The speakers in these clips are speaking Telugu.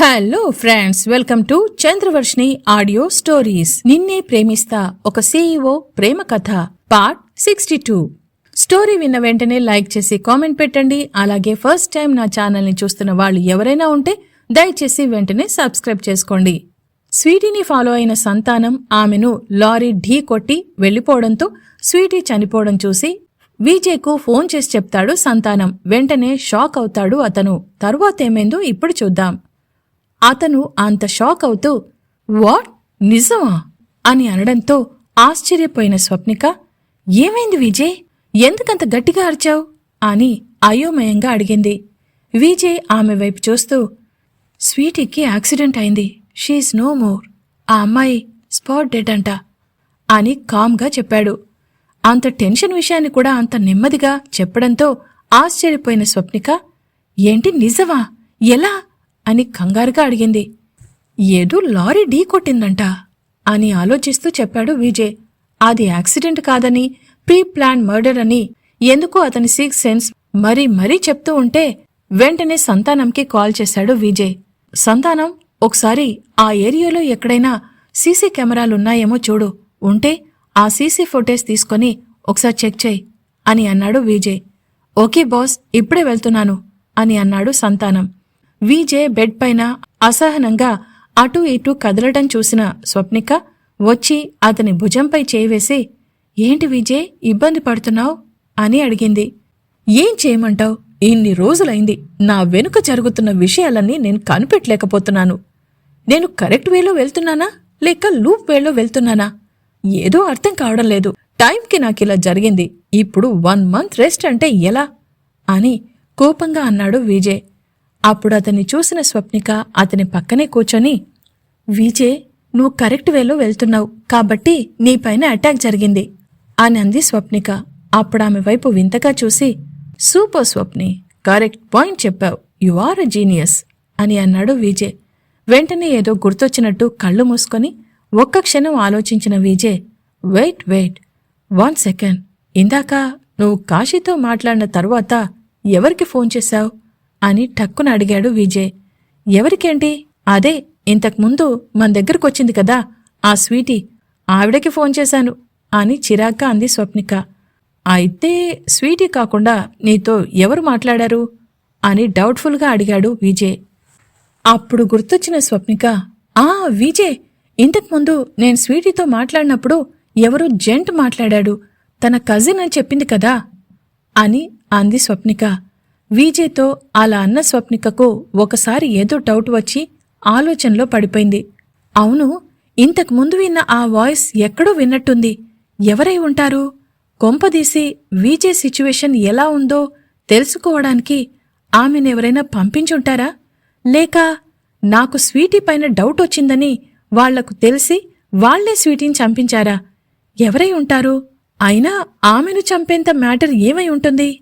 Hello friends welcome to Chandravarshini audio stories నిన్నే ప్రేమిస్తా ఒక సీఈఓ ప్రేమ కథ పార్ట్ సిక్స్టీ టూ స్టోరీ విన్న వెంటనే లైక్ చేసి కామెంట్ పెట్టండి. అలాగే ఫస్ట్ టైం నా ఛానల్ని చూస్తున్న వాళ్ళు ఎవరైనా ఉంటే దయచేసి వెంటనే సబ్స్క్రైబ్ చేసుకోండి. స్వీటీని ఫాలో అయిన సంతానం ఆమెను లారీ ఢీ కొట్టి వెళ్ళిపోవడంతో స్వీటీ చనిపోవడం చూసి విజయ్కు ఫోన్ చేసి చెప్తాడు సంతానం. వెంటనే షాక్ అవుతాడు అతను. తర్వాత ఏమైందో ఇప్పుడు చూద్దాం. అతను అంత షాక్ అవుతూ వాట్? నిజమా? అని అనడంతో ఆశ్చర్యపోయిన స్వప్నిక ఏమైంది విజయ్? ఎందుకంత గట్టిగా అరిచావు? అని అయోమయంగా అడిగింది. విజయ్ ఆమె వైపు చూస్తూ స్వీటీకి యాక్సిడెంట్ అయింది. She's no more. ఆ అమ్మాయి స్పాట్ డెడ్ అంట అని కామ్గా చెప్పాడు. అంత టెన్షన్ విషయాన్ని కూడా అంత నెమ్మదిగా చెప్పడంతో ఆశ్చర్యపోయిన స్వప్నిక ఏంటి నిజమా? ఎలా? అని కంగారుగా అడిగింది. ఏదో లారీ ఢీ కొట్టిందంట అని ఆలోచిస్తూ చెప్పాడు విజయ్. అది యాక్సిడెంట్ కాదని ప్రీ ప్లాన్ మర్డర్ అని ఎందుకో అతని సిక్స్ సెన్స్ మరీ మరీ చెప్తూ ఉంటే వెంటనే సంతానంకి కాల్ చేశాడు విజయ్. సంతానం ఒకసారి ఆ ఏరియాలో ఎక్కడైనా సీసీ కెమెరాలున్నాయేమో చూడు ఉంటే ఆ సీసీ ఫుటేజ్ తీసుకొని ఒకసారి చెక్ చేయి అని అన్నాడు విజయ్. ఓకే బాస్ ఇప్పుడే వెళ్తున్నాను అని అన్నాడు సంతానం. విజయ్ బెడ్ పైన అసహనంగా అటూ ఇటూ కదలటం చూసిన స్వప్నిక వచ్చి అతని భుజంపై చేయివేసి ఏంటి విజయ్ ఇబ్బంది పడుతున్నావు? అని అడిగింది. ఏం చేయమంటావు? ఇన్ని రోజులైంది. నా వెనుక జరుగుతున్న విషయాలన్నీ నేను కనిపెట్టలేకపోతున్నాను. నేను కరెక్ట్ వేలో వెళ్తున్నానా? లేక లూప్ వేలో వెళ్తున్నానా? ఏదో అర్థం కావడం లేదు. టైంకి నాకిలా జరిగింది. ఇప్పుడు వన్ మంత్ రెస్ట్ అంటే ఎలా? అని కోపంగా అన్నాడు విజయ్ అప్పుడు అతన్ని చూసిన స్వప్నిక అతని పక్కనే కూర్చొని విజయ్ నువ్వు కరెక్ట్ వేలో వెళ్తున్నావు కాబట్టి నీపైన అటాక్ జరిగింది అని అంది స్వప్నిక. అప్పుడు ఆమె వైపు వింతగా చూసి సూపర్ స్వప్ని కరెక్ట్ పాయింట్ చెప్పావు యు ఆర్ అ జీనియస్ అని అన్నాడు విజయ్ వెంటనే ఏదో గుర్తొచ్చినట్టు కళ్ళు మూసుకొని ఒక్క క్షణం ఆలోచించిన Vijay wait wait one second ఇందాక నువ్వు కాశీతో మాట్లాడిన తరువాత ఎవరికి ఫోన్ చేశావు? అని టక్కున అడిగాడు విజయ్. ఎవరికేంటి? అదే ఇంతకుముందు మన దగ్గరకొచ్చింది కదా ఆ స్వీటీ. ఆవిడకి ఫోన్ చేశాను అని చిరాగ్గా అంది స్వప్నిక. అయితే స్వీటీ కాకుండా నీతో ఎవరు మాట్లాడారు? అని డౌట్ఫుల్గా అడిగాడు విజయ్. అప్పుడు గుర్తొచ్చిన స్వప్నిక ఆ విజయ్ ఇంతకుముందు నేను స్వీటీతో మాట్లాడినప్పుడు ఎవరో జెంట్ మాట్లాడాడు తన కజిన్ అని చెప్పింది కదా? అని అంది స్వప్నిక. విజయ్తో అలా అన్న స్వప్నికకు ఒకసారి ఏదో డౌట్ వచ్చి ఆలోచనలో పడిపోయింది. అవును ఇంతకు ముందు విన్న ఆ వాయిస్ ఎక్కడో విన్నట్టుంది. ఎవరై ఉంటారు? కొంపదీసి విజయ్ సిచ్యువేషన్ ఎలా ఉందో తెలుసుకోవడానికి ఆమెనెవరైనా పంపించుంటారా? లేక నాకు స్వీటీ పైన డౌట్ వచ్చిందని వాళ్ళకు తెలిసి వాళ్ళే స్వీటీని చంపించారా? ఎవరై ఉంటారు? అయినా ఆమెను చంపేంత మ్యాటర్ ఏమై ఉంటుంది?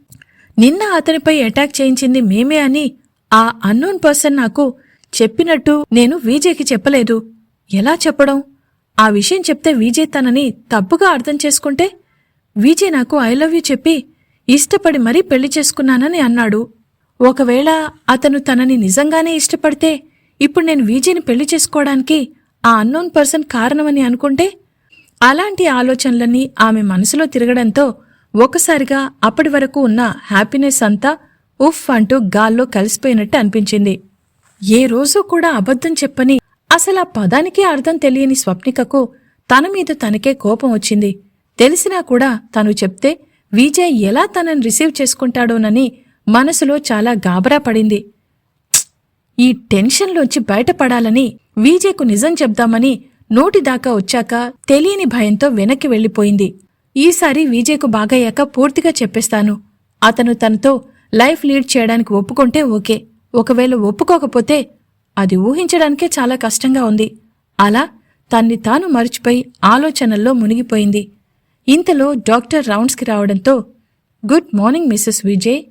నిన్న అతనిపై అటాక్ చేయించింది మేమే అని ఆ అన్నోన్ పర్సన్ నాకు చెప్పినట్టు నేను విజయ్కి చెప్పలేదు. ఎలా చెప్పడం? ఆ విషయం చెప్తే విజయ్ తనని తప్పుగా అర్థం చేసుకుంటే విజయ్ నాకు ఐ లవ్ యూ చెప్పి ఇష్టపడి మరీ పెళ్ళి చేసుకున్నానని అన్నాడు. ఒకవేళ అతను తనని నిజంగానే ఇష్టపడితే ఇప్పుడు నేను విజయ్ని పెళ్ళి చేసుకోవడానికి ఆ అన్నోన్ పర్సన్ కారణమని అనుకుంటే అలాంటి ఆలోచనలన్నీ ఆమె మనసులో తిరగడంతో ఒకసారిగా అప్పటి వరకు ఉన్న హ్యాపీనెస్ అంతా ఉఫ్ అంటూ గాల్లో కలిసిపోయినట్టు అనిపించింది. ఏ రోజు కూడా అబద్ధం చెప్పని అసలు ఆ పదానికి అర్థం తెలియని స్వప్నికకు తన మీద తనకే కోపం వచ్చింది. తెలిసినా కూడా తను చెప్తే విజయ్ ఎలా తనని రిసీవ్ చేసుకుంటాడోనని మనసులో చాలా గాబరా పడింది. ఈ టెన్షన్లోంచి బయటపడాలని విజయ్కు నిజం చెప్దామని నోటిదాకా వచ్చాక తెలియని భయంతో వెనక్కి వెళ్ళిపోయింది. ఈసారి విజయ్కు బాగయ్యాక పూర్తిగా చెప్పేస్తాను. అతను తనతో లైఫ్ లీడ్ చేయడానికి ఒప్పుకుంటే ఓకే. ఒకవేళ ఒప్పుకోకపోతే అది ఊహించడానికే చాలా కష్టంగా ఉంది. అలా తన్ని తాను మరిచిపోయి ఆలోచనల్లో మునిగిపోయింది. ఇంతలో డాక్టర్ రౌండ్స్కి రావడంతో గుడ్ మార్నింగ్ మిస్సెస్ విజయ్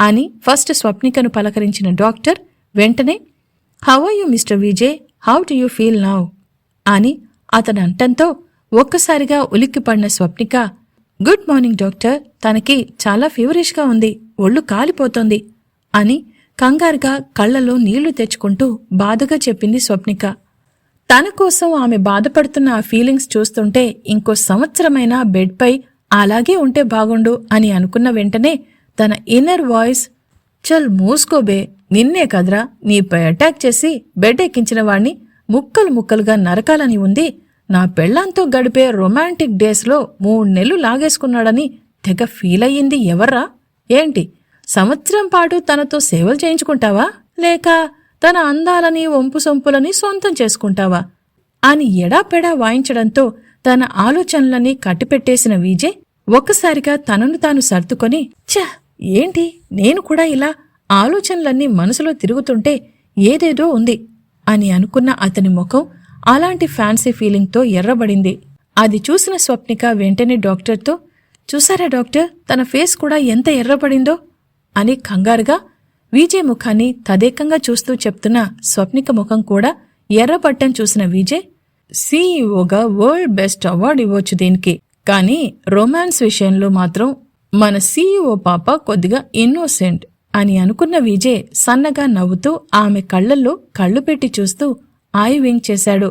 అని ఫస్ట్ స్వప్నికను పలకరించిన డాక్టర్ వెంటనే how are you Mister Vijay? How do you feel now? అని అతను అంటంతో ఒక్కసారిగా ఉలిక్కిపడిన స్వప్నిక గుడ్ మార్నింగ్ డాక్టర్ తనకి చాలా ఫీవరిష్గా ఉంది ఒళ్ళు కాలిపోతోంది అని కంగారుగా కళ్ళలో నీళ్ళు తెచ్చుకుంటూ బాధగా చెప్పింది స్వప్నిక. తన కోసం ఆమె బాధపడుతున్న ఆ ఫీలింగ్స్ చూస్తుంటే ఇంకో సంవత్సరమైన బెడ్పై అలాగే ఉంటే బాగుండు అని అనుకున్న వెంటనే తన ఇన్నర్ వాయిస్ చల్ మూసుకోబే నిన్నే కదరా నీపై అటాక్ చేసి బెడ్ ఎక్కించిన వాణ్ణి ముక్కలు ముక్కలుగా నరకాలని ఉంది నా పెళ్ళాంతో గడిపే రొమాంటిక్ డేస్లో మూడు నెలలు లాగేసుకున్నాడని తెగ ఫీల్ అయ్యింది ఎవర్రా? ఏంటి సంవత్సరం పాటు తనతో సేవలు చేయించుకుంటావా? లేక తన అందాలని వంపు సొంపులని సొంతం చేసుకుంటావా? అని ఎడాపెడా వాయించడంతో తన ఆలోచనలని కట్టిపెట్టేసిన విజయ్ ఒక్కసారిగా తనను తాను సర్దుకొని ఛ ఏంటి నేను కూడా ఇలా ఆలోచనలన్నీ మనసులో తిరుగుతుంటే ఏదేదో ఉంది అని అనుకున్న అతని ముఖం అలాంటి ఫ్యాన్సీ ఫీలింగ్తో ఎర్రబడింది. అది చూసిన స్వప్నిక వెంటనే డాక్టర్తో చూసారా డాక్టర్ తన ఫేస్ కూడా ఎంత ఎర్రబడిందో? అని కంగారుగా విజయ్ ముఖాన్ని తదేకంగా చూస్తూ చెప్తున్న స్వప్నిక ముఖం కూడా ఎర్రబట్టం చూసిన విజయ్ సీఈఓగా వరల్డ్ బెస్ట్ అవార్డు ఇవ్వచ్చు దీనికి. కానీ రొమాన్స్ విషయంలో మాత్రం మన సీఈఓ పాప కొద్దిగా ఇన్నోసెంట్ అని అనుకున్న విజయ్ సన్నగా నవ్వుతూ ఆమె కళ్ళల్లో కళ్ళు పెట్టి చూస్తూ ఐ వింక్ చేశాడు.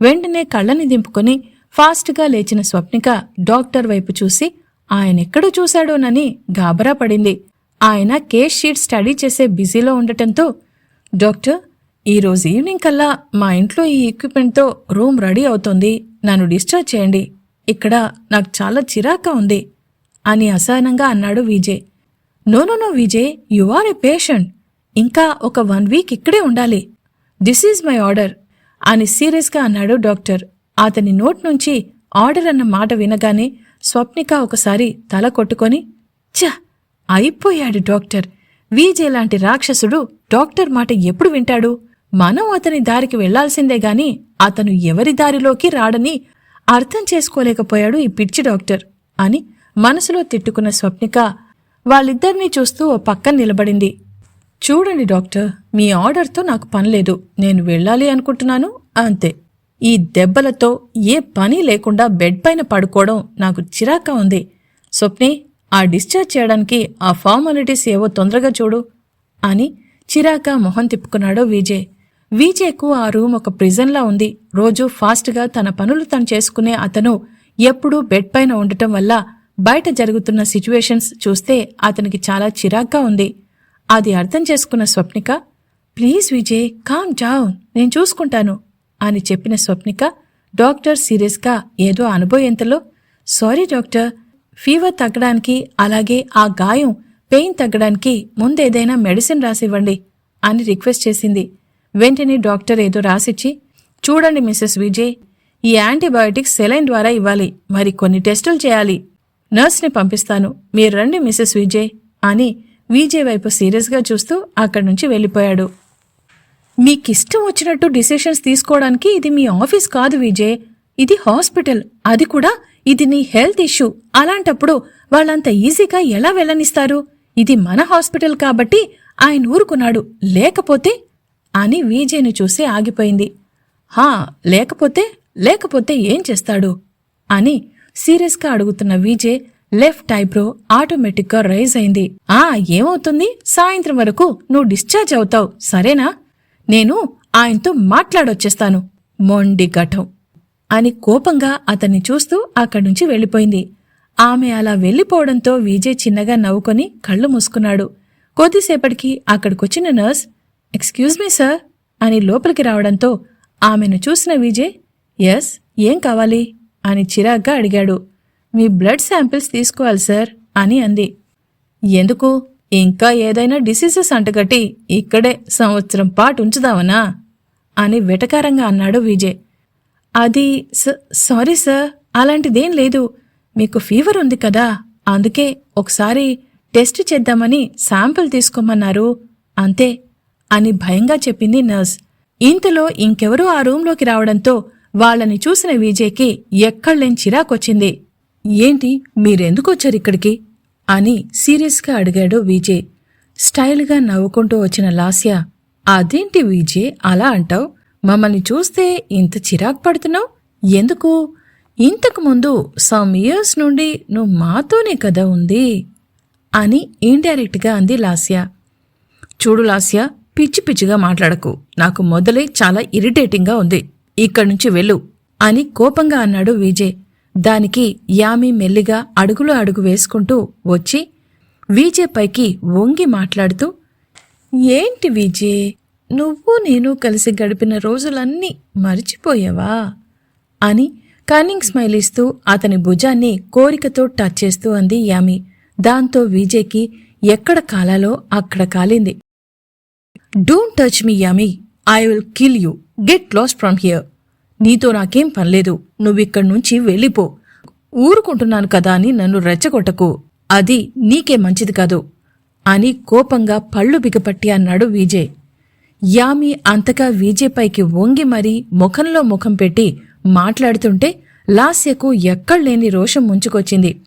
వెంటనే కళ్ళని దింపుకొని ఫాస్ట్గా లేచిన స్వప్నిక డాక్టర్ వైపు చూసి ఆయనెక్కడో చూశాడోనని గాబరా పడింది. ఆయన కేస్ షీట్ స్టడీ చేసే బిజీలో ఉండటంతో డాక్టర్ ఈరోజు ఈవినింగ్ కల్లా మా ఇంట్లో ఈ ఎక్విప్మెంట్తో రూమ్ రెడీ అవుతోంది. నన్ను డిశ్చార్జ్ చేయండి. ఇక్కడ నాకు చాలా చిరాగ్గా ఉంది అని అసహనంగా అన్నాడు Vijay. No no no Vijay you are a patient. ఇంకా ఒక వన్ వీక్ ఇక్కడే ఉండాలి. దిస్ ఈజ్ మై ఆర్డర్ అని సీరియస్గా అన్నాడు డాక్టర్. అతని నోట్ నుంచి ఆర్డర్ అన్న మాట వినగానే స్వప్నిక ఒకసారి తల కొట్టుకొని ఛ! అయిపోయాడు డాక్టర్. వీజే లాంటి రాక్షసుడు డాక్టర్ మాట ఎప్పుడు వింటాడు? మనం అతని దారికి వెళ్ళాల్సిందే గాని అతను ఎవరి దారిలోకి రాడని అర్థం చేసుకోలేకపోయాడు ఈ పిచ్చి డాక్టర్ అని మనసులో తిట్టుకున్న స్వప్నిక వాళ్ళిద్దరినీ చూస్తూ ఓ పక్కన నిలబడింది. చూడండి డాక్టర్ మీ ఆర్డర్తో నాకు పనిలేదు నేను వెళ్ళాలి అనుకుంటున్నాను. అంతే. ఈ దెబ్బలతో ఏ పని లేకుండా బెడ్ పైన పడుకోవడం నాకు చిరాకా ఉంది. స్వప్నే ఆ డిశ్చార్జ్ చేయడానికి ఆ ఫార్మాలిటీస్ ఏవో తొందరగా చూడు అని చిరాక మొహం తిప్పుకున్నాడు విజయ్. విజయ్కు ఆ రూమ్ ఒక ప్రిజన్లా ఉంది. రోజు ఫాస్ట్గా తన పనులు తను చేసుకునే అతను ఎప్పుడూ బెడ్ పైన ఉండటం వల్ల బయట జరుగుతున్న సిచ్యువేషన్స్ చూస్తే అతనికి చాలా చిరాగ్గా ఉంది. అది అర్థం చేసుకున్న Swapnika please Vijay calm down నేను చూసుకుంటాను అని చెప్పిన స్వప్నిక డాక్టర్ సీరియస్గా ఏదో అనుభవేంతలో సారీ డాక్టర్ ఫీవర్ తగ్గడానికి అలాగే ఆ గాయం పెయిన్ తగ్గడానికి ముందేదైనా మెడిసిన్ రాసివ్వండి అని రిక్వెస్ట్ చేసింది. వెంటనే డాక్టర్ ఏదో రాసిచ్చి చూడండి మిస్సెస్ విజయ్ ఈ యాంటీబయోటిక్స్ సెలైన్ ద్వారా ఇవ్వాలి మరి కొన్ని టెస్టులు చేయాలి. నర్స్ని పంపిస్తాను మీరు రండి మిస్సెస్ విజయ్ అని విజయ్ వైపు సీరియస్గా చూస్తూ అక్కడి నుంచి వెళ్ళిపోయాడు. మీకిష్టం వచ్చినట్టు డిసిషన్స్ తీసుకోవడానికి ఇది మీ ఆఫీస్ కాదు విజయ్. ఇది హాస్పిటల్. అది కూడా ఇది నీ హెల్త్ ఇష్యూ. అలాంటప్పుడు వాళ్ళంత ఈజీగా ఎలా వెళ్ళనిస్తారు? ఇది మన హాస్పిటల్ కాబట్టి ఆయన ఊరుకున్నాడు. లేకపోతే అని విజయ్ని చూసి ఆగిపోయింది. హా లేకపోతే లేకపోతే ఏం చేస్తాడు? అని సీరియస్గా అడుగుతున్న విజయ్ లెఫ్ట్ ఐబ్రో ఆటోమేటిక్గా రైజ్ అయింది. ఆ ఏమవుతుంది? సాయంత్రం వరకు నువ్వు డిశ్చార్జ్ అవుతావు సరేనా? నేను ఆయనతో మాట్లాడొచ్చేస్తాను. మొండి ఘటం. అని కోపంగా అతన్ని చూస్తూ అక్కడి నుంచి వెళ్ళిపోయింది. ఆమె అలా వెళ్ళిపోవడంతో విజయ్ చిన్నగా నవ్వుకొని కళ్ళు మూసుకున్నాడు. కొద్దిసేపటికి అక్కడికొచ్చిన నర్స్ ఎక్స్క్యూజ్ మీ సార్ అని లోపలికి రావడంతో ఆమెను చూసిన విజయ్ ఎస్ ఏం కావాలి? అని చిరాగ్గా అడిగాడు. మీ బ్లడ్ శాంపిల్స్ తీసుకోవాలి సార్ అని అంది. ఎందుకు? ఇంకా ఏదైనా డిసీజెస్ అంటగట్టి ఇక్కడే సంవత్సరం పాటు ఉంచుదావనా అని వెటకారంగా అన్నాడు విజయ్. అది స- సారీ సార్ అలాంటిదేం లేదు. మీకు ఫీవర్ ఉంది కదా అందుకే ఒకసారి టెస్ట్ చేద్దామని శాంపిల్ తీసుకోమన్నారు. అంతే అని భయంగా చెప్పింది నర్స్. ఇంతలో ఇంకెవరూ ఆ రూంలోకి రావడంతో వాళ్ళని చూసిన విజయ్కి ఎక్కడ్లేని చిరాకొచ్చింది. ఏంటి మీరెందుకు వచ్చారు ఇక్కడికి? అని సీరియస్గా అడిగాడు విజయ్. స్టైల్గా నవ్వుకుంటూ వచ్చిన లాస్య అదేంటి విజయ్ అలా అంటావు? మమ్మల్ని చూస్తే ఇంత చిరాకు పడుతున్నావు? ఎందుకు? ఇంతకు ముందు సమ్ ఇయర్స్ నుండి నువ్వు మాతోనే కదా ఉంది అని ఇండైరెక్ట్గా అంది లాస్య. చూడు లాస్య పిచ్చి పిచ్చిగా మాట్లాడకు. నాకు మొదలే చాలా ఇరిటేటింగ్గా ఉంది. ఇక్కడి నుంచి వెళ్ళు అని కోపంగా అన్నాడు విజయ్. దానికి యామి మెల్లిగా అడుగులు అడుగు వేసుకుంటూ వచ్చి వీజేపైకి పైకి వంగి మాట్లాడుతూ ఏంటి విజే? నువ్వు నేను కలిసి గడిపిన రోజులన్నీ మర్చిపోయావా? అని కన్నింగ్ స్మైల్ ఇస్తూ అతని భుజాన్ని కోరికతో టచ్ చేస్తూ అంది యామి. దాంతో విజయ్కి ఎక్కడ కాలాలో అక్కడ కాలింది. Don't touch me Yami. I will kill you. Get lost from here. నీతో నాకేం పనిలేదు నువ్విక్కడి నుంచి వెళ్ళిపో. ఊరుకుంటున్నాను కదా అని నన్ను రెచ్చగొట్టకు. అది నీకే మంచిది కాదు. అని కోపంగా పళ్ళు బిగపట్టి అన్నాడు విజయ్. యామి అంతగా విజయ్పైకి వంగి మరీ ముఖంలో ముఖం పెట్టి మాట్లాడుతుంటే లాస్యకు ఎక్కడ్లేని రోషం ముంచుకొచ్చింది.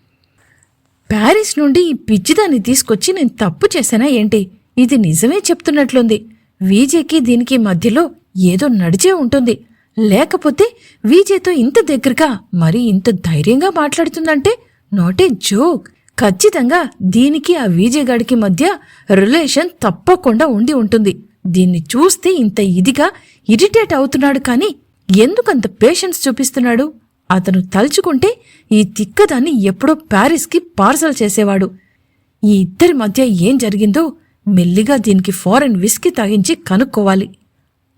ప్యారిస్ నుండి ఈ పిచ్చిదాన్ని తీసుకొచ్చి నేను తప్పు చేశానా ఏంటి? ఇది నిజమే చెప్తున్నట్లుంది. వీజేకి దీనికి మధ్యలో ఏదో నడిచే ఉంటుంది. లేకపోతే వీజేతో ఇంత దగ్గరగా మరి ఇంత ధైర్యంగా మాట్లాడుతుందంటే నాట్ ఏ జోక్ ఖచ్చితంగా దీనికి ఆ విజయ్ గడికి మధ్య రిలేషన్ తప్పకుండా ఉండి ఉంటుంది. దీన్ని చూస్తే ఇంత ఇదిగా ఇరిటేట్ అవుతున్నాడు కానీ ఎందుకంత పేషెన్స్ చూపిస్తున్నాడు? అతను తలుచుకుంటే ఈ తిక్కదాన్ని ఎప్పుడో ప్యారిస్కి పార్సల్ చేసేవాడు. ఈ ఇద్దరి మధ్య ఏం జరిగిందో మెల్లిగా దీనికి ఫారెన్ విస్కీ తాగించి కనుక్కోవాలి.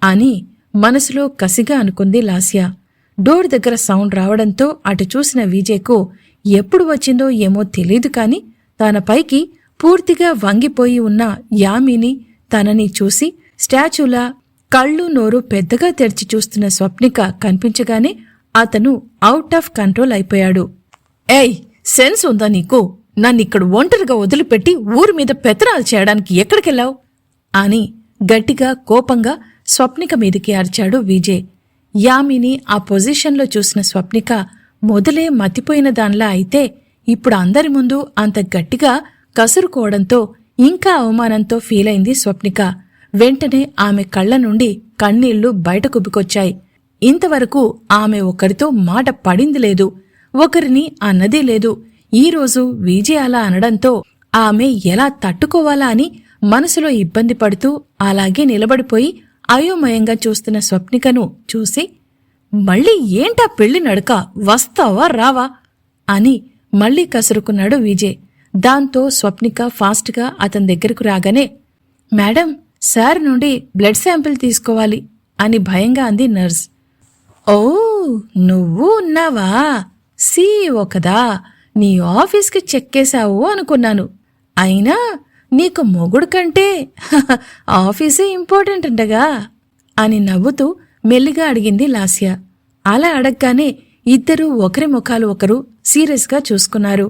అని మనసులో కసిగా అనుకుంది లాస్యా. డోర్ దగ్గర సౌండ్ రావడంతో అటు చూసిన విజయ్కు ఎప్పుడు వచ్చిందో ఏమో తెలీదు కాని తన పైకి పూర్తిగా వంగిపోయి ఉన్న యామిని తనని చూసి స్టాచ్యూలా కళ్ళు నోరు పెద్దగా తెరిచి చూస్తున్న స్వప్నిక కనిపించగానే అతను అవుట్ ఆఫ్ కంట్రోల్ అయిపోయాడు. ఏయ్ సెన్స్ ఉందా నీకు? నన్నిక్కడ ఒంటరిగా వదిలిపెట్టి ఊరి మీద పెత్తనాలు చేయడానికి ఎక్కడికెళ్ళావు? అని గట్టిగా కోపంగా స్వప్నిక మీదికి అరిచాడు విజయ్. యామిని ఆ పొజిషన్లో చూసిన స్వప్నిక మొదలే మతిపోయిన దానిలా అయితే ఇప్పుడు అందరి ముందు అంత గట్టిగా కసురుకోవడంతో ఇంకా అవమానంతో ఫీలైంది స్వప్నిక. వెంటనే ఆమె కళ్ళ నుండి కన్నీళ్ళు బయటకుబ్బికొచ్చాయి ఇంతవరకు ఆమె ఒకరితో మాట పడింది లేదు ఒకరిని అన్నదే లేదు. ఈరోజు విజయ్ అలా అనడంతో ఆమె ఎలా తట్టుకోవాలా అని మనసులో ఇబ్బంది పడుతూ అలాగే నిలబడిపోయి అయోమయంగా చూస్తున్న స్వప్నికను చూసి మళ్ళీ ఏంటా పెళ్ళి నడక? వస్తావా రావా? అని మళ్ళీ కసురుకున్నాడు విజయ్. దాంతో స్వప్నిక ఫాస్ట్గా అతని దగ్గరకు రాగానే మేడం సార్ నుండి బ్లడ్ శాంపిల్ తీసుకోవాలి అని భయంగా అంది నర్స్. ఓ నువ్వు ఉన్నావా? సీఈఓ కదా. నీ ఆఫీస్కి చెక్కేశావు అనుకున్నాను. అయినా నీకు మొగుడు కంటే ఆఫీసే ఇంపార్టెంట్ అంటగా అని నవ్వుతూ మెల్లిగా అడిగింది లాస్య. అలా అడగగానే ఇద్దరూ ఒకరి ముఖాలు ఒకరు సీరియస్గా చూసుకున్నారు.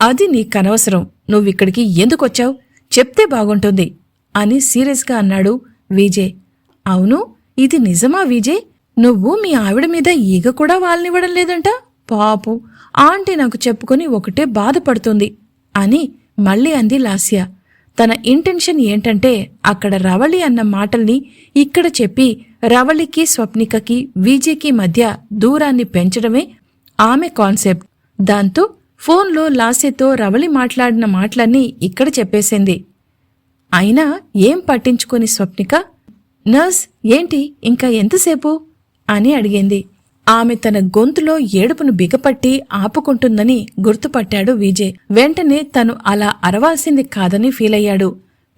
అది నీకనవసరం నువ్విక్కడికి ఎందుకొచ్చావు? చెప్తే బాగుంటుంది అని సీరియస్గా అన్నాడు విజయ్. అవును ఇది నిజమా విజయ్? నువ్వు మీ ఆవిడ మీద ఈగ కూడా వాళ్ళనివ్వడం లేదంట? పాపు ఆంటీ నాకు చెప్పుకుని ఒకటే బాధపడుతుంది అని మళ్ళీ అంది లాస్య. తన ఇంటెన్షన్ ఏంటంటే అక్కడ రవళి అన్న మాటల్ని ఇక్కడ చెప్పి రవళికి స్వప్నికకి విజయ్కి మధ్య దూరాన్ని పెంచడమే ఆమె కాన్సెప్ట్. దాంతో ఫోన్లో లాసెతో రవళి మాట్లాడిన మాటలన్నీ ఇక్కడ చెప్పేసింది. అయినా ఏం పట్టించుకొని స్వప్నిక? నర్స్ ఏంటి? ఇంకా ఎంతసేపు? అని అడిగింది. ఆమె తన గొంతులో ఏడుపును బిగపట్టి ఆపుకుంటుందని గుర్తుపట్టాడు విజయ్. వెంటనే తను అలా అరవాల్సింది కాదని ఫీలయ్యాడు.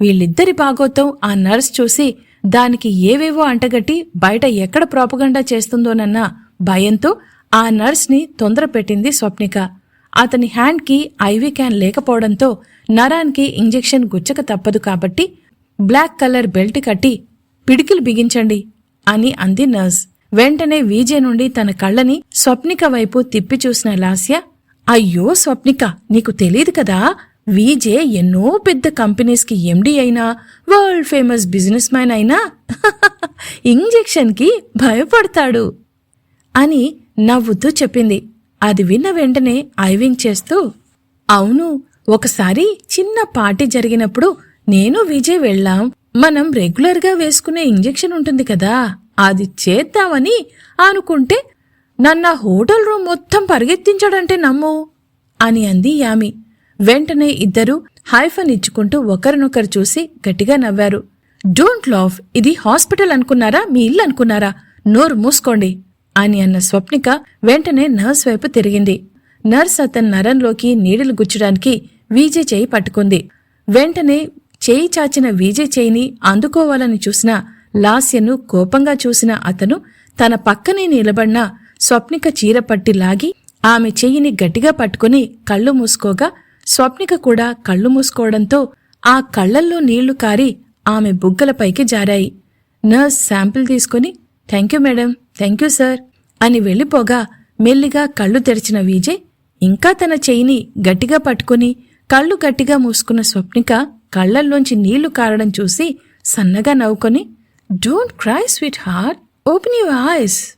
వీళ్ళిద్దరి బాగోతం ఆ నర్స్ చూసి దానికి ఏవేవో అంటగట్టి బయట ఎక్కడ ప్రాపగండా చేస్తుందోనన్న భయంతో ఆ నర్స్ని తొందరపెట్టింది స్వప్నిక. అతని హ్యాండ్కి ఐవీ క్యాన్ లేకపోవడంతో నరానికి ఇంజెక్షన్ గుచ్చక తప్పదు కాబట్టి బ్లాక్ కలర్ బెల్ట్ కట్టి పిడికిలు బిగించండి అని అంది నర్స్. వెంటనే వీజే నుండి తన కళ్ళని స్వప్నిక వైపు తిప్పి చూసిన లాస్య అయ్యో స్వప్నిక నీకు తెలియదు కదా? వీజే ఎన్నో పెద్ద కంపెనీస్కి ఎండీ అయినా వరల్డ్ ఫేమస్ బిజినెస్ మ్యాన్ అయినా ఇంజెక్షన్కి భయపడతాడు అని నవ్వుతూ చెప్పింది. అది విన్న వెంటనే ఐవింగ్ చేస్తూ అవును ఒకసారి చిన్న పార్టీ జరిగినప్పుడు నేను విజయ్ వెళ్ళాం. మనం రెగ్యులర్గా వేసుకునే ఇంజెక్షన్ ఉంటుంది కదా? అది చేద్దామని అనుకుంటే నన్న హోటల్ రూమ్ మొత్తం పరిగెత్తించాడంటే నమ్ము అని అంది యామి. వెంటనే ఇద్దరూ హైఫన్ ఇచ్చుకుంటూ ఒకరినొకరు చూసి గట్టిగా నవ్వారు. డోంట్ లాఫ్ ఇది హాస్పిటల్ అనుకున్నారా మీ ఇల్లు అనుకున్నారా? నోరు మూసుకోండి అని అన్న స్వప్నిక వెంటనే నర్స్ వైపు తిరిగింది. నర్స్ అతని నరంలోకి నీడలు గుచ్చడానికి వీజే చేయి పట్టుకుంది. వెంటనే చేయి చాచిన వీజే చేయిని అందుకోవాలని చూసిన లాస్యను కోపంగా చూసిన అతను తన పక్కనే నిలబడిన స్వప్నిక చీర పట్టి లాగి ఆమె చెయ్యిని గట్టిగా పట్టుకుని కళ్ళు మూసుకోగా స్వప్నిక కూడా కళ్ళు మూసుకోవడంతో ఆ కళ్ళల్లో నీళ్ళు కారి ఆమె బుగ్గలపైకి జారాయి. నర్స్ శాంపిల్ తీసుకుని thank you madam thank you sir అని వెళ్ళిపోగా మెల్లిగా కళ్ళు తెరిచిన విజయ్ ఇంకా తన చెయ్యిని గట్టిగా పట్టుకుని కళ్ళు గట్టిగా మూసుకున్న స్వప్నిక కళ్ళల్లోంచి నీళ్ళు కారడం చూసి సన్నగా నవ్వుకొని don't cry sweetheart open your eyes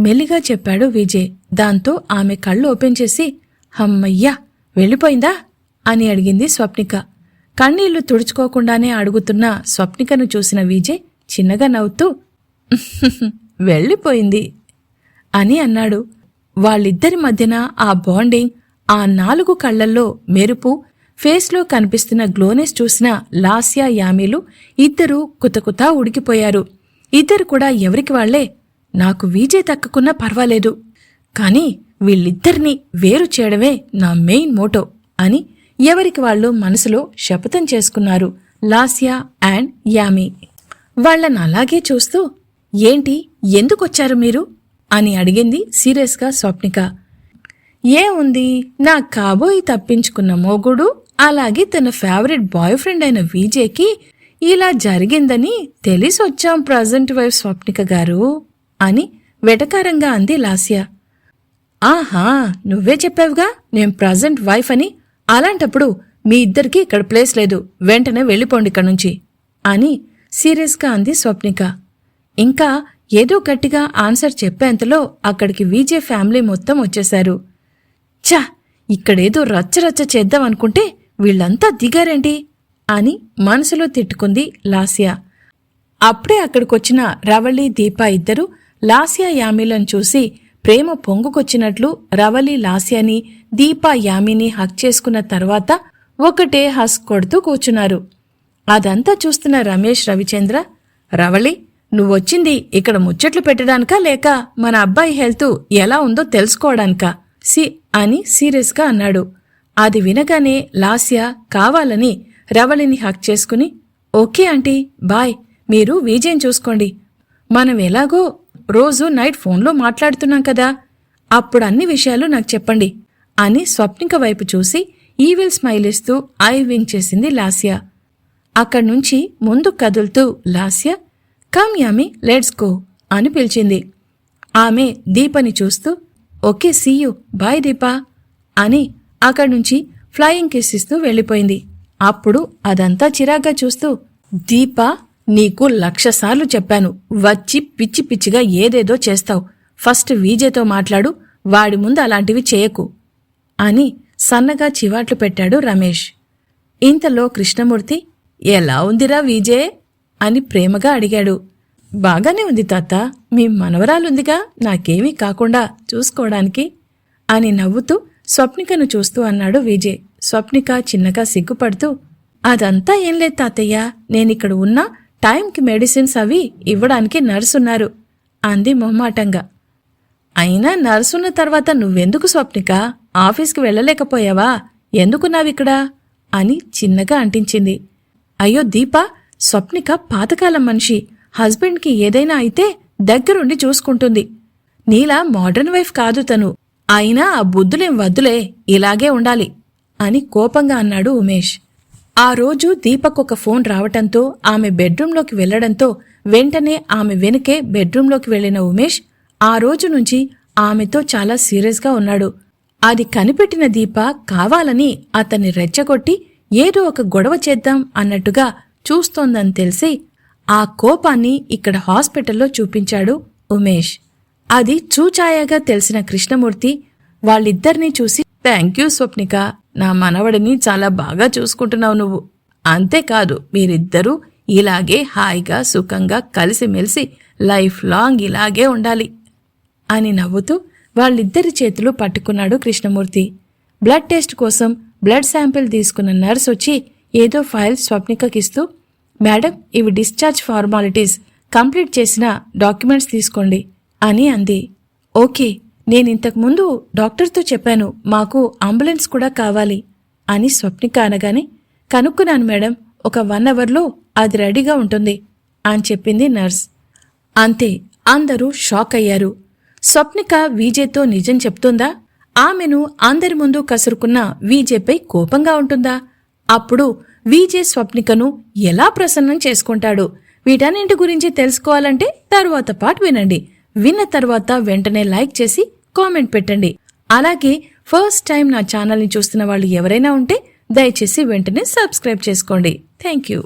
మెల్లిగా చెప్పాడు విజయ్. దాంతో ఆమె కళ్ళు ఓపెన్ చేసి హమ్మయ్యా వెళ్ళిపోయిందా? అని అడిగింది స్వప్నిక. కన్నీళ్ళు తుడుచుకోకుండానే అడుగుతున్న స్వప్నికను చూసిన విజయ్ చిన్నగా నవ్వుతూ వెళ్ళిపోయింది అని అన్నాడు. వాళ్ళిద్దరి మధ్యన ఆ బాండింగ్ ఆ నాలుగు కళ్ళల్లో మెరుపు ఫేస్లో కనిపిస్తున్న గ్లోనెస్ చూసిన లాస్యా యామీలు ఇద్దరూ కుతకుతా ఉడికిపోయారు. ఇద్దరు కూడా ఎవరికి వాళ్ళే? నాకు వీజే తక్కుకున్నా పర్వాలేదు. కాని వీళ్ళిద్దరినీ వేరు చేయడమే నా మెయిన్ మోటో అని ఎవరికి వాళ్ళు మనసులో శపథం చేసుకున్నారు లాస్యా అండ్ యామీ. వాళ్ళని అలాగే చూస్తూ ఏంటి? ఎందుకొచ్చారు మీరు? అని అడిగింది సీరియస్గా స్వప్నిక. ఏముంది? నా కాబోయి తప్పించుకున్న మోగుడు అలాగే తన ఫేవరెట్ బాయ్ ఫ్రెండ్ అయిన విజయ్కి ఇలా జరిగిందని తెలిసొచ్చాం ప్రజెంట్ వైఫ్ స్వప్నిక గారు అని వెటకారంగా అంది లాస్య. ఆహా నువ్వే చెప్పావుగా నేను ప్రజెంట్ వైఫ్ అని. అలాంటప్పుడు మీ ఇద్దరికీ ఇక్కడ ప్లేస్ లేదు. వెంటనే వెళ్ళిపోండి ఇక్కడి నుంచి అని సీరియస్గా అంది స్వప్నిక. ఇంకా ఏదో గట్టిగా ఆన్సర్ చెప్పేంతలో అక్కడికి విజయ్ ఫ్యామిలీ మొత్తం వచ్చేశారు. ఛా ఇక్కడేదో రచ్చరచ్చ చేద్దాం అనుకుంటే వీళ్ళంతా దిగారేంటి? అని మనసులో తిట్టుకుంది లాస్యా. అప్పుడే అక్కడికొచ్చిన రవళి దీప ఇద్దరు లాస్యా యామిలను చూసి ప్రేమ పొంగుకొచ్చినట్లు రవళి లాస్యాని దీప యామిని హక్ చేసుకున్న తర్వాత ఒకటే హస్ కొడుతూ కూర్చున్నారు. అదంతా చూస్తున్న రమేష్ రవిచంద్ర రవళి నువ్వొచ్చింది ఇక్కడ ముచ్చట్లు పెట్టడానికా లేక మన అబ్బాయి హెల్త్ ఎలా ఉందో తెలుసుకోవడానికా? సి అని సీరియస్గా అన్నాడు. అది వినగానే లాస్య కావాలని రవళిని హక్ చేసుకుని ఓకే ఆంటీ బాయ్ మీరు విజయం చూసుకోండి. మనం ఎలాగో రోజు నైట్ ఫోన్లో మాట్లాడుతున్నాం కదా అప్పుడు అన్ని విషయాలు నాకు చెప్పండి అని స్వప్నిక వైపు చూసి ఈవిల్ స్మైల్ ఇస్తూ ఐ వింగ్ చేసింది లాస్య. అక్కడ్నుంచి ముందు కదులుతూ Lasya come Yami let's go అని పిలిచింది. ఆమె దీపని చూస్తూ ఓకే సీయు బాయ్ దీపా అని అక్కడి నుంచి ఫ్లయింగ్ కిస్ ఇస్తూ వెళ్ళిపోయింది. అప్పుడు అదంతా చిరాగ్గా చూస్తూ దీపా నీకు లక్షసార్లు చెప్పాను. వచ్చి పిచ్చి పిచ్చిగా ఏదేదో చేస్తావు. ఫస్ట్ వీజేతో మాట్లాడు. వాడి ముందు అలాంటివి చేయకు. అని సన్నగా చివాట్లు పెట్టాడు రమేష్. ఇంతలో కృష్ణమూర్తి ఎలా ఉందిరా వీజే అని ప్రేమగా అడిగాడు. బాగానే ఉంది తాత. మీ మనవరాలుందిగా. నాకేమీ కాకుండా చూసుకోవడానికి. అని నవ్వుతూ స్వప్నికను చూస్తూ అన్నాడు విజయ్. స్వప్నిక చిన్నగా సిగ్గుపడుతూ అదంతా ఏం లేదు తాతయ్య. నేనిక్కడ ఉన్నా టైంకి మెడిసిన్స్ అవి ఇవ్వడానికి నర్సున్నారు అంది మొహమాటంగా. అయినా నర్సున్న తర్వాత నువ్వెందుకు స్వప్నిక? ఆఫీస్కి వెళ్ళలేకపోయావా? ఎందుకున్నావిక్కడా అని చిన్నగా అంటించింది. అయ్యో దీప స్వప్నిక పాతకాలం మనిషి. హస్బెండ్కి ఏదైనా అయితే దగ్గరుండి చూసుకుంటుంది. నీలా మోడర్న్ వైఫ్ కాదు తను. అయినా ఆ బుద్ధులేం వద్దులే ఇలాగే ఉండాలి అని కోపంగా అన్నాడు ఉమేష్. ఆ రోజు దీపక్ ఒక ఫోన్ రావటంతో ఆమె బెడ్రూంలోకి వెళ్ళడంతో వెంటనే ఆమె వెనుకే బెడ్రూంలోకి వెళ్ళిన ఉమేష్ ఆ రోజు నుంచి ఆమెతో చాలా సీరియస్గా ఉన్నాడు. అది కనిపెట్టిన దీప కావాలని అతన్ని రెచ్చగొట్టి ఏదో ఒక గొడవ చేద్దాం అన్నట్టుగా చూస్తోందని తెలిసి ఆ కోపాన్ని ఇక్కడ హాస్పిటల్లో చూపించాడు ఉమేష్. అది చూచాయాగా తెలిసిన కృష్ణమూర్తి వాళ్ళిద్దరినీ చూసి థ్యాంక్ యూ స్వప్నిక నా మనవడిని చాలా బాగా చూసుకుంటున్నావు నువ్వు. అంతేకాదు మీరిద్దరూ ఇలాగే హాయిగా సుఖంగా కలిసిమెలిసి లైఫ్ లాంగ్ ఇలాగే ఉండాలి అని నవ్వుతూ వాళ్ళిద్దరి చేతులు పట్టుకున్నాడు కృష్ణమూర్తి. బ్లడ్ టెస్ట్ కోసం బ్లడ్ శాంపిల్ తీసుకున్న నర్స్ వచ్చి ఏదో ఫైల్ స్వప్నికకిస్తూ మేడం ఇవి డిశ్చార్జ్ ఫార్మాలిటీస్. కంప్లీట్ చేసిన డాక్యుమెంట్స్ తీసుకోండి. అని అంది. ఓకే నేను ఇంతకుముందు డాక్టర్తో చెప్పాను మాకు అంబులెన్స్ కూడా కావాలి అని స్వప్నిక అనగానే కనుక్కున్నాను మేడం ఒక వన్ అవర్లో అది రెడీగా ఉంటుంది అని చెప్పింది నర్స్. అంతే అందరూ షాక్ అయ్యారు. స్వప్నిక వీజేతో నిజం చెప్తుందా? ఆమెను అందరి ముందు కసురుకున్న వీజేపై కోపంగా ఉంటుందా? అప్పుడు విజయ్ స్వప్నికను ఎలా ప్రసన్నం చేసుకుంటాడు? వీటన్నింటి గురించి తెలుసుకోవాలంటే తరువాత పాటు వినండి. విన్న తర్వాత వెంటనే లైక్ చేసి కామెంట్ పెట్టండి. అలాగే ఫస్ట్ టైం నా ఛానల్ని చూస్తున్న వాళ్ళు ఎవరైనా ఉంటే దయచేసి వెంటనే సబ్స్క్రైబ్ చేసుకోండి. Thank you